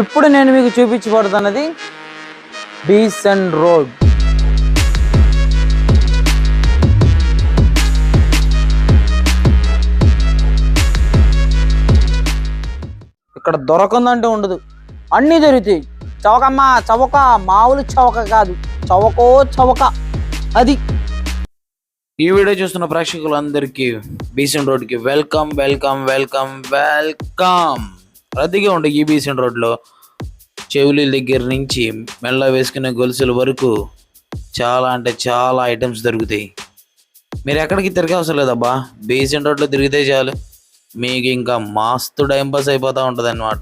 ఇప్పుడు నేను మీకు చూపించబడుతున్నది బీసన్ రోడ్. ఇక్కడ దొరకందంటే ఉండదు. అన్నీ దొరుకుతాయి. చవకమ్మ చవక మామూలు చవక కాదు. చవకో చవక అది. ఈ వీడియో చూస్తున్న ప్రేక్షకులందరికీ బీసెంట్ రోడ్కి వెల్కమ్ వెల్కమ్ వెల్కమ్ వెల్కమ్. రద్దీగా ఉండే ఈ రోడ్లో చెవులి దగ్గర నుంచి మెల్ల వేసుకునే గొలుసుల వరకు చాలా అంటే చాలా ఐటమ్స్ దొరుకుతాయి. మీరు ఎక్కడికి తిరిగే అవసరం లేదబ్బా. బీసెంట్ రోడ్లో తిరిగితే చాలు. మీకు ఇంకా మస్తు టైం పాస్ అయిపోతూ ఉంటుంది అనమాట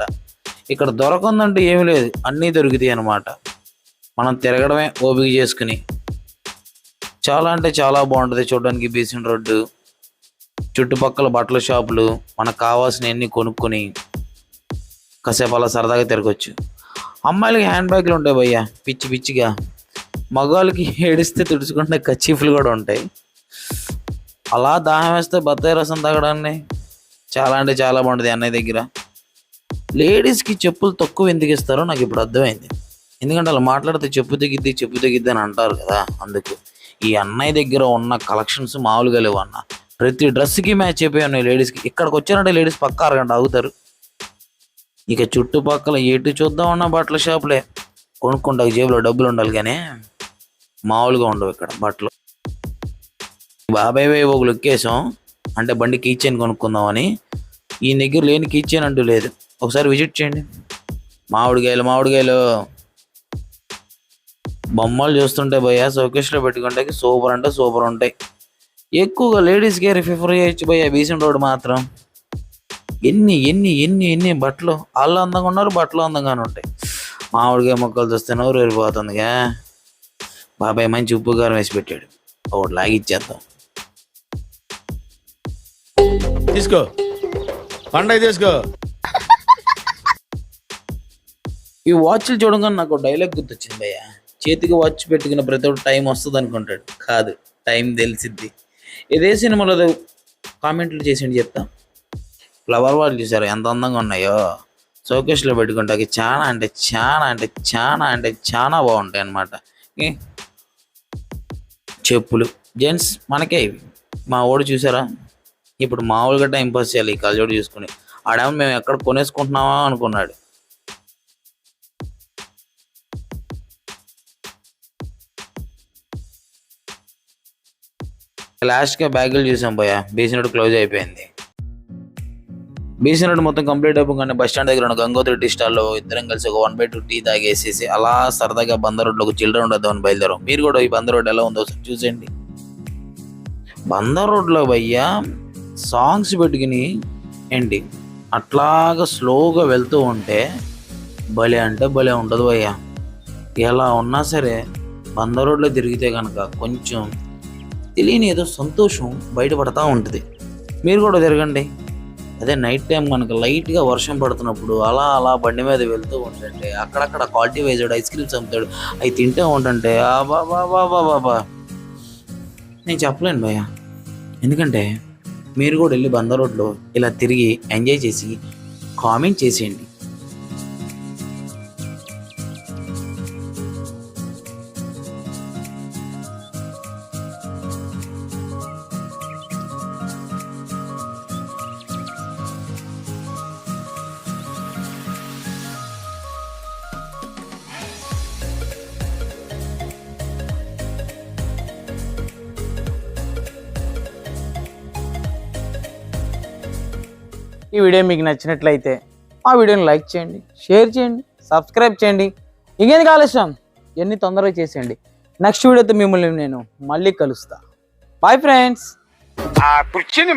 ఇక్కడ దొరకందంటే ఏమీ లేదు. అన్నీ దొరుకుతాయి అన్నమాట. మనం తిరగడమే ఓపిక చేసుకుని. చాలా అంటే చాలా బాగుంటుంది చూడడానికి బీసెంట్ రోడ్డు. చుట్టుపక్కల బట్టల షాపులు మనకు కావాల్సినవన్నీ కొనుక్కొని కాసేపు అలా సరదాగా తిరగచ్చు. అమ్మాయిలకి హ్యాండ్ బ్యాగ్లు ఉంటాయి భయ్య పిచ్చి పిచ్చిగా. మగవాళ్ళకి ఏడిస్తే తుడుచుకుంటే కచ్చీఫ్లు కూడా ఉంటాయి. అలా దాహం వేస్తే బత్తాయి రసం తాగడాన్ని చాలా అంటే చాలా బాగుంటుంది అన్నయ్య దగ్గర. లేడీస్కి చెప్పులు తక్కువ ఎందుకు ఇస్తారో నాకు ఇప్పుడు అర్థమైంది. ఎందుకంటే అలా మాట్లాడితే చెప్పు తగ్గిద్ది చెప్పు తగ్గిద్ది అని అంటారు కదా అందుకు. ఈ అన్నయ్య దగ్గర ఉన్న కలెక్షన్స్ మామూలుగా లేవు అన్న. ప్రతి డ్రెస్కి మ్యాచ్ అయిపోయి ఉన్నాయి లేడీస్కి. ఇక్కడికి వచ్చారంటే లేడీస్ పక్క అరగంట ఆగుతారు. ఇక చుట్టుపక్కల ఎటు చూద్దామన్న బట్టల షాపులే. కొనుక్కుంటా జేబులో డబ్బులు ఉండాలి కానీ మామూలుగా ఉండవు ఇక్కడ బట్టలు. బాబాయ్ బాయ్ ఒక లొక్కేసాం అంటే బండి కిచెన్ కొనుక్కుందామని. ఈ దగ్గర లేని కిచెన్ అంటూ లేదు. ఒకసారి విజిట్ చేయండి. మామిడికాయలు మామిడికాయలు. బొమ్మలు చూస్తుంటే భయ్యా షోకేస్లో పెట్టుకుంటే సూపర్ అంటే సూపర్ ఉంటాయి. ఎక్కువగా లేడీస్కి ప్రిఫర్ చేయొచ్చు భయ్యా బీసెంట్ రోడ్ మాత్రం? ఎన్ని ఎన్ని ఎన్ని ఎన్ని బట్టలు? వాళ్ళు అందంగా ఉన్నారు బట్టలు అందంగానే ఉంటాయి. మామిడికాయ మొక్కలు చూస్తే నోరు వెళ్ళిపోతుందిగా బాబాయ్ మంచి ఉప్పు కారం వేసి పెట్టాడు. ఒకటి లాగిచ్చేద్దాం. తీసుకో. పండగ తీసుకో. ఈ వాచ్లు చూడగానే నాకు డైలాగ్ గుర్తొచ్చింది భయ్య. చేతికి వాచ్ పెట్టుకున్న ప్రతి ఒక్క టైం వస్తుంది అనుకుంటాడు. కాదు టైం తెలిసిద్ది. ఇదే సినిమాలో కామెంట్లు చేసిండి చెప్తా. ఫ్లవర్ వాల్ చూసారు? ఎంత అందంగా ఉన్నాయో. షోకేస్లో పెట్టుకుంటాకి చాలా అంటే చాలా అంటే చాలా అంటే చాలా బాగుంటాయి అన్నమాట. చెప్పులు. జెంట్స్ మనకే ఇవి. మా ఓడు చూసారా? ఇప్పుడు మామూలుగా టైం పాస్ చేయాలి ఈ కళ్ళజోడు చూసుకుని. ఆడేమో మేము ఎక్కడ కొనేసుకుంటున్నామా అనుకున్నాడు. లాస్ట్గా బ్యాగులు చూసాం పోయా. బీసీ క్లోజ్ అయిపోయింది. బీసీ రోడ్ మొత్తం కంప్లీట్ అయిపోగానే బస్ స్టాండ్ దగ్గర ఉన్న గంగోత్రి టీ స్టాల్లో ఇద్దరం కలిసి ఒక వన్ బై టూ టీ తాగేసేసి అలా సరదాగా బందర్ రోడ్లో ఒక చిల్డ్రన్ ఉండద్దామని బయలుదేరాం. మీరు కూడా ఈ బందర్ రోడ్ ఎలా ఉందో ఒకసారి చూసేయండి. బందర్ రోడ్లో భయ్యా సాంగ్స్ పెట్టుకుని ఏంటి? అట్లాగా స్లోగా వెళ్తూ ఉంటే భలే అంటే భలే ఉండదు భయ్యా. ఎలా ఉన్నా సరే బందర్ రోడ్లో తిరిగితే కనుక కొంచెం తెలియని ఏదో సంతోషం బయటపడతా ఉంటుంది. మీరు కూడా తిరగండి. అదే నైట్ టైం మనకు లైట్గా వర్షం పడుతున్నప్పుడు అలా అలా బండి మీద వెళ్తూ ఉంటుంటే అక్కడక్కడ క్వాలిటీ వేసాడు ఐస్ క్రీమ్స్ అమ్ముతాడు. అవి తింటూ ఉంటుంటే ఆ బాబా బాబా బాబా నేను చెప్పలేను భయ ఎందుకంటే మీరు కూడా వెళ్ళి బందర్ రోడ్లో ఇలా తిరిగి ఎంజాయ్ చేసి కామెంట్ చేసేయండి. ఈ వీడియో మీకు నచ్చినట్లయితే ఆ వీడియోని లైక్ చేయండి షేర్ చేయండి సబ్స్క్రైబ్ చేయండి. ఇంకేంది ఆలస్యం? ఎన్ని తొందరగా చేసేయండి. నెక్స్ట్ వీడియోతో మిమ్మల్ని నేను మళ్ళీ కలుస్తా. బాయ్ ఫ్రెండ్స్ ఆ కుర్చీని